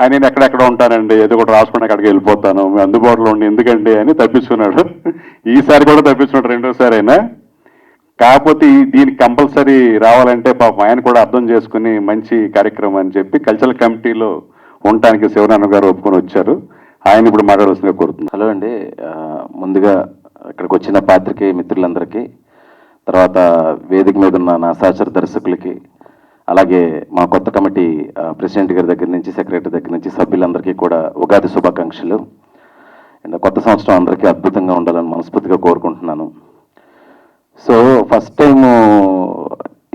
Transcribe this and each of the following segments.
నేను ఎక్కడెక్కడ ఉంటానండి? ఏదో ఒకటి రాసుకుని అక్కడికి వెళ్ళిపోతాను. అందుబాటులో ఉండి ఎందుకండి? అని తప్పించుకున్నాడు. ఈసారి కూడా తప్పించుకున్నాడు రెండోసారి అయినా. కాకపోతే ఈ దీనికి కంపల్సరీ రావాలంటే పాపం ఆయన కూడా అర్థం చేసుకుని మంచి కార్యక్రమం అని చెప్పి కల్చరల్ కమిటీలో ఉండటానికి శివనాన్న గారు ఒప్పుకొని వచ్చారు. ఆయన ఇప్పుడు మాట్లాడాల్సిందిగా కోరుతున్నాను. హలో అండి. ముందుగా ఇక్కడికి వచ్చిన పాత్రికేయ మిత్రులందరికీ తర్వాత వేదిక మీద ఉన్న నా సహచర దర్శకులకి అలాగే మా కొత్త కమిటీ ప్రెసిడెంట్ గారి దగ్గర నుంచి సెక్రటరీ దగ్గర నుంచి సభ్యులందరికీ కూడా ఉగాది శుభాకాంక్షలు. అండ్ కొత్త సంవత్సరం అందరికీ అద్భుతంగా ఉండాలని మనస్ఫూర్తిగా కోరుకుంటున్నాను. సో ఫస్ట్ టైం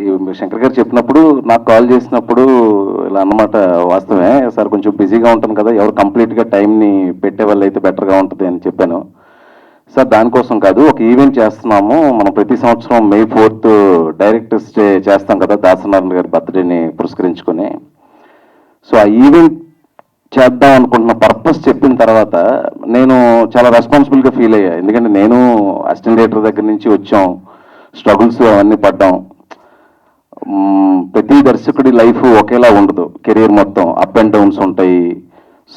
ఈ శంకర్ గారు చెప్పినప్పుడు నాకు కాల్ చేసినప్పుడు ఇలా అన్నమాట వాస్తవమే సార్ కొంచెం బిజీగా ఉంటాను కదా ఎవరు కంప్లీట్గా టైంని పెట్టే వాళ్ళు అయితే బెటర్గా ఉంటుంది అని చెప్పాను. సార్ దానికోసం కాదు ఒక ఈవెంట్ చేస్తున్నాము. మనం ప్రతి సంవత్సరం మే ఫోర్త్ డైరెక్టర్స్ స్టే చేస్తాం కదా దాసనారాయణ గారి బర్త్డేని పురస్కరించుకొని. సో ఆ ఈవెంట్ చేద్దాం అనుకుంటున్న పర్పస్ చెప్పిన తర్వాత నేను చాలా రెస్పాన్సిబుల్గా ఫీల్ అయ్యా. ఎందుకంటే నేను అసిస్టెంట్ డైరెక్టర్ దగ్గర నుంచి వచ్చాం. స్ట్రగుల్స్ అవన్నీ పడ్డాం. ప్రతి దర్శకుడి లైఫ్ ఒకేలా ఉండదు. కెరీర్ మొత్తం అప్ అండ్ డౌన్స్ ఉంటాయి.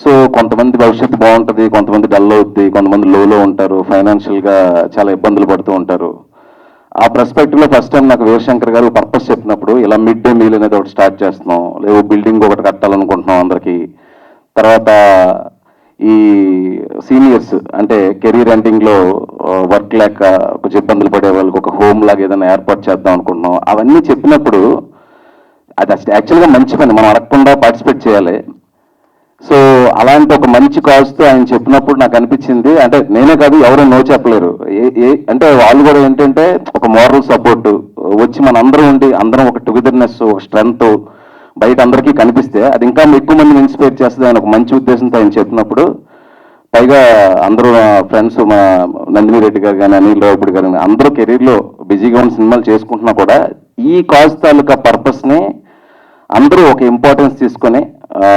సో కొంతమంది భవిష్యత్తు బాగుంటుంది కొంతమంది డల్ అవుద్ది కొంతమంది లోలో ఉంటారు ఫైనాన్షియల్గా చాలా ఇబ్బందులు పడుతూ ఉంటారు. ఆ పర్స్పెక్టివ్లో ఫస్ట్ టైం నాకు వీరశంకర్ గారు పర్పస్ చెప్పినప్పుడు ఇలా మిడ్ డే మీల్ అనేది ఒకటి స్టార్ట్ చేస్తున్నాం లేవు బిల్డింగ్ ఒకటి కట్టాలనుకుంటున్నాం అందరికీ. తర్వాత ఈ సీనియర్స్ అంటే కెరీర్ ఎండింగ్లో వర్క్ లేక కొంచెం ఇబ్బందులు పడే వాళ్ళకి ఒక హోమ్ లాగా ఏదైనా ఏర్పాటు చేద్దాం అనుకుంటున్నాం. అవన్నీ చెప్పినప్పుడు అది అసలు యాక్చువల్గా మంచి పని మనం అడగకుండా పార్టిసిపేట్ చేయాలి. సో అలాంటి ఒక మంచి కాజ్తో ఆయన చెప్పినప్పుడు నాకు అనిపించింది. అంటే నేనే కాదు ఎవరు నో చెప్పలేరు. ఏ ఏ అంటే వాళ్ళు కూడా ఏంటంటే ఒక మోరల్ సపోర్ట్ వచ్చి మన అందరం ఉండి అందరం ఒక టుగెదర్నెస్ ఒక స్ట్రెంగ్త్ బయట అందరికీ కనిపిస్తే అది ఇంకా ఎక్కువ మందిని ఇన్స్పైర్ చేస్తుంది ఆయన ఒక మంచి ఉద్దేశంతో ఆయన చెప్పినప్పుడు. పైగా అందరూ ఫ్రెండ్స్ మా నందిని రెడ్డి గారు కానీ అనిల్ రావుపూడి గారు కానీ అందరూ కెరీర్లో బిజీగా ఉన్న సినిమాలు చేసుకుంటున్నా కూడా ఈ కాజ్ తాలూకా పర్పస్ని అందరూ ఒక ఇంపార్టెన్స్ తీసుకొని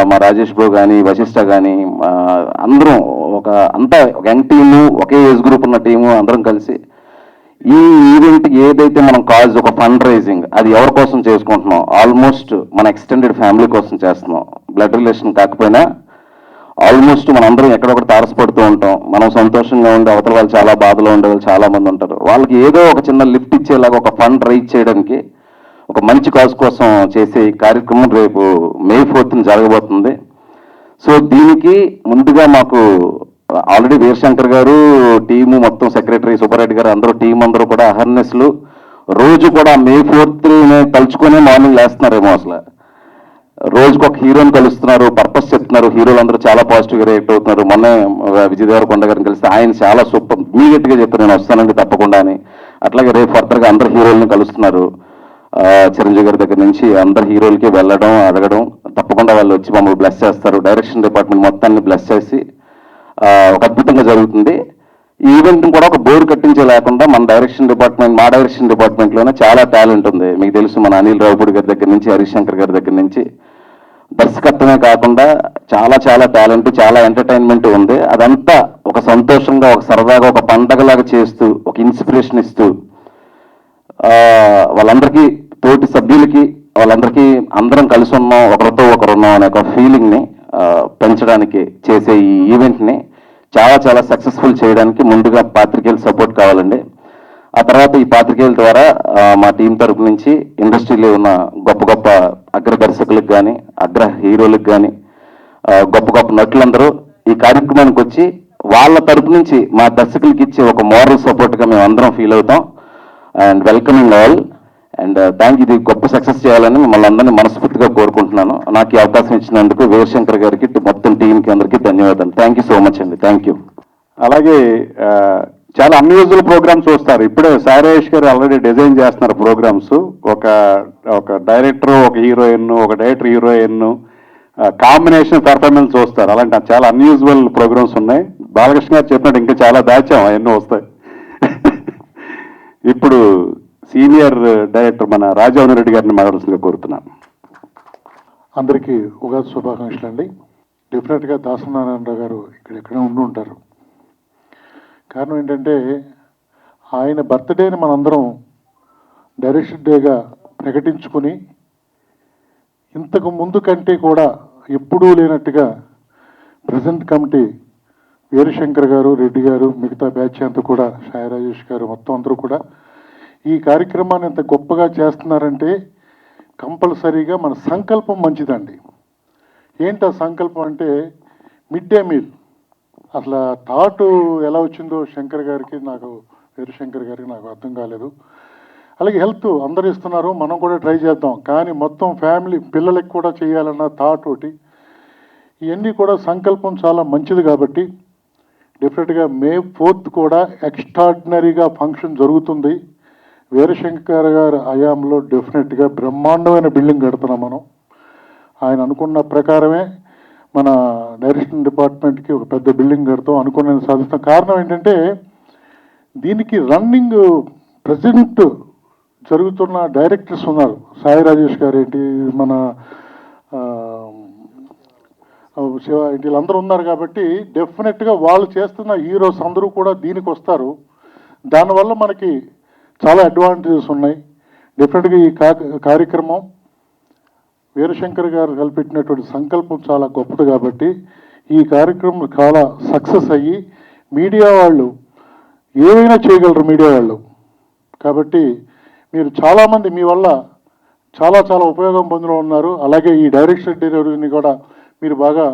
మా రాజేష్ బ్రో కానీ వశిష్ట కానీ అందరం ఒక అంతా ఒక యంగ్ టీము ఒకే ఏజ్ గ్రూప్ ఉన్న టీము అందరం కలిసి ఈ ఈవెంట్ ఏదైతే మనం కాజ్ ఒక ఫండ్ రైజింగ్ అది ఎవరి కోసం చేసుకుంటున్నాం? ఆల్మోస్ట్ మన ఎక్స్టెండెడ్ ఫ్యామిలీ కోసం చేస్తున్నాం. బ్లడ్ రిలేషన్ కాకపోయినా ఆల్మోస్ట్ మనందరం అందరం ఎక్కడొక్కడ తారసపడుతూ ఉంటాం. మనం సంతోషంగా ఉండే అవతల వాళ్ళు చాలా బాధలో ఉండే వాళ్ళు చాలా మంది ఉంటారు. వాళ్ళకి ఏదో ఒక చిన్న లిఫ్ట్ ఇచ్చేలాగా ఒక ఫండ్ రైజ్ చేయడానికి ఒక మంచి కాజ్ కోసం చేసే కార్యక్రమం రేపు మే ఫోర్త్న జరగబోతుంది. సో దీనికి ముందుగా మాకు ఆల్రెడీ వీరశంకర్ గారు టీము మొత్తం సెక్రటరీ సుబ్బారెడ్డి గారు అందరూ టీం అందరూ కూడా అహర్నెస్లు రోజు కూడా మే ఫోర్త్ తలుచుకునే మార్నింగ్ లేస్తున్నారేమో అసలు. రోజుకు ఒక హీరోని కలుస్తున్నారు పర్పస్ చెప్తున్నారు హీరోలు అందరూ చాలా పాజిటివ్గా రియాక్ట్ అవుతున్నారు. మొన్న విజయ్ దేవరకొండ గారిని కలిస్తే ఆయన చాలా సూపర్ మీ గట్టిగా చెప్పారు నేను వస్తానండి తప్పకుండా అని. అట్లాగే రేపు ఫర్దర్గా అందరు హీరోలను కలుస్తున్నారు. చిరంజీవి గారి దగ్గర నుంచి అందరు హీరోలకి వెళ్ళడం అడగడం తప్పకుండా వాళ్ళు వచ్చి మమ్మల్ని బ్లెస్ చేస్తారు. డైరెక్షన్ డిపార్ట్మెంట్ మొత్తాన్ని బ్లెస్ చేసి ఒక అద్భుతంగా జరుగుతుంది. ఈవెంట్ కూడా ఒక బోర్డు కట్టించే లేకుండా మన డైరెక్షన్ డిపార్ట్మెంట్ మా డైరెక్షన్ డిపార్ట్మెంట్లోనే చాలా టాలెంట్ ఉంది. మీకు తెలుసు మన అనిల్ రావుపూడి గారి దగ్గర నుంచి హరిశంకర్ శంకర్ గారి దగ్గర నుంచి. దర్శకత్వమే కాకుండా చాలా చాలా టాలెంట్ చాలా ఎంటర్టైన్మెంట్ ఉంది. అదంతా ఒక సంతోషంగా ఒక సరదాగా ఒక పండగలాగా చేస్తూ ఒక ఇన్స్పిరేషన్ ఇస్తూ వాళ్ళందరికీ తోటి సభ్యులకి వాళ్ళందరికీ అందరం కలిసి ఉన్నాం ఒకరితో ఒకరు ఉన్నాం అనే ఒక ఫీలింగ్ని పెంచడానికి చేసే ఈ ఈవెంట్ని చాలా చాలా సక్సెస్ఫుల్ చేయడానికి ముందుగా పాత్రికేయులు సపోర్ట్ కావాలండి. ఆ తర్వాత ఈ పాత్రికేయుల ద్వారా మా టీం తరపు నుంచి ఇండస్ట్రీలో ఉన్న గొప్ప గొప్ప అగ్ర దర్శకులకు కానీ అగ్ర హీరోలకు కానీ గొప్ప గొప్ప నటులందరూ ఈ కార్యక్రమానికి వచ్చి వాళ్ళ తరపు నుంచి మా దర్శకులకి ఇచ్చే ఒక మోరల్ సపోర్ట్గా మేము అందరం ఫీల్ అవుతాం. And welcoming all and uh, thank ఇది గొప్ప సక్సెస్ చేయాలని మిమ్మల్ని అందరినీ మనస్ఫూర్తిగా కోరుకుంటున్నాను. నాకు ఈ అవకాశం ఇచ్చినందుకు వీరశంకర్ గారికి మొత్తం టీంకి అందరికీ ధన్యవాదాలు. థ్యాంక్ యూ సో మచ్ అండి. థ్యాంక్ యూ అలాగే uh, చాలా అన్యూజువల్ ప్రోగ్రామ్స్ వస్తారు ఇప్పుడే సారేష్ గారు ఆల్రెడీ డిజైన్ చేస్తున్నారు ప్రోగ్రామ్స్ ఒక ఒక డైరెక్టర్ ఒక హీరోయిన్ ఒక డైరెక్టర్ హీరోయిన్ కాంబినేషన్ పెర్ఫార్మెన్స్ చూస్తారు. అలాంటి చాలా అన్యూజువల్ ప్రోగ్రామ్స్ ఉన్నాయి. బాలకృష్ణ గారు చెప్పినట్టు ఇంకా చాలా దాచాం అవన్నీ వస్తాయి. ఇప్పుడు సీనియర్ డైరెక్టర్ మన రాజవన్ రెడ్డి గారిని మాట్లాడుతుందిగా కోరుతున్నాను. అందరికీ ఉగాది శుభాకాంక్షలు అండి. డెఫినెట్గా దాసనారాయణరావు గారు ఇక్కడ ఉండి ఉంటారు. కారణం ఏంటంటే ఆయన బర్త్డేని మనందరం డైరెక్షన్ డేగా ప్రకటించుకుని ఇంతకు ముందు కంటే కూడా ఎప్పుడూ లేనట్టుగా ప్రజెంట్ కమిటీ వీరశంకర్ గారు రెడ్డి గారు మిగతా బ్యాచ్ అంతా కూడా సాయి రాజేష్ గారు మొత్తం అందరూ కూడా ఈ కార్యక్రమాన్ని ఇంత గొప్పగా చేస్తున్నారంటే కంపల్సరీగా మన సంకల్పం మంచిదండి. ఏంటి ఆ సంకల్పం అంటే మిడ్ డే మీల్. అసలు థాట్ ఎలా వచ్చిందో శంకర్ గారికి నాకు వీరశంకర్ గారికి నాకు అర్థం కాలేదు. అలాగే హెల్త్ అందరు ఇస్తున్నారు మనం కూడా ట్రై చేద్దాం. కానీ మొత్తం ఫ్యామిలీ పిల్లలకి కూడా చేయాలన్న థాట్ ఒకటి ఇవన్నీ కూడా సంకల్పం చాలా మంచిది కాబట్టి డెఫినెట్గా మే ఫోర్త్ కూడా ఎక్స్ట్రాడినరీగా ఫంక్షన్ జరుగుతుంది. వీరశంకర్ గారి హయాంలో డెఫినెట్గా బ్రహ్మాండమైన బిల్డింగ్ కడుతున్నాం మనం. ఆయన అనుకున్న ప్రకారమే మన డైరెక్షన్ డిపార్ట్మెంట్కి ఒక పెద్ద బిల్డింగ్ కడతాం అనుకున్న సాధిస్తాం. కారణం ఏంటంటే దీనికి రన్నింగ్ ప్రజెంట్ జరుగుతున్న డైరెక్టర్స్ ఉన్నారు. సాయి రాజేష్ గారు ఏంటి మన శివ వీళ్ళందరూ ఉన్నారు కాబట్టి డెఫినెట్గా వాళ్ళు చేస్తున్న హీరోస్ అందరూ కూడా దీనికి వస్తారు. దానివల్ల మనకి చాలా అడ్వాంటేజెస్ ఉన్నాయి. డెఫినెట్గా ఈ కార్యక్రమం వీరశంకర్ గారు కల్పెట్టినటువంటి సంకల్పం చాలా గొప్పది కాబట్టి ఈ కార్యక్రమం చాలా సక్సెస్ అయ్యి మీడియా వాళ్ళు ఏమైనా చేయగలరు మీడియా వాళ్ళు. కాబట్టి మీరు చాలామంది మీ వల్ల చాలా చాలా ఉపయోగం పొందులో ఉన్నారు. అలాగే ఈ డైరెక్షన్ డెలివరీని కూడా మీరు బాగా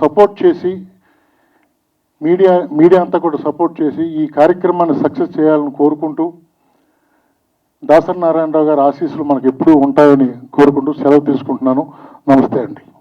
సపోర్ట్ చేసి మీడియా మీడియా అంతా కూడా సపోర్ట్ చేసి ఈ కార్యక్రమాన్ని సక్సెస్ చేయాలని కోరుకుంటూ దాసరి నారాయణరావు గారి ఆశీస్సులు మనకు ఎప్పుడూ ఉంటాయని కోరుకుంటూ సెలవు తీసుకుంటున్నాను. నమస్తే అండి.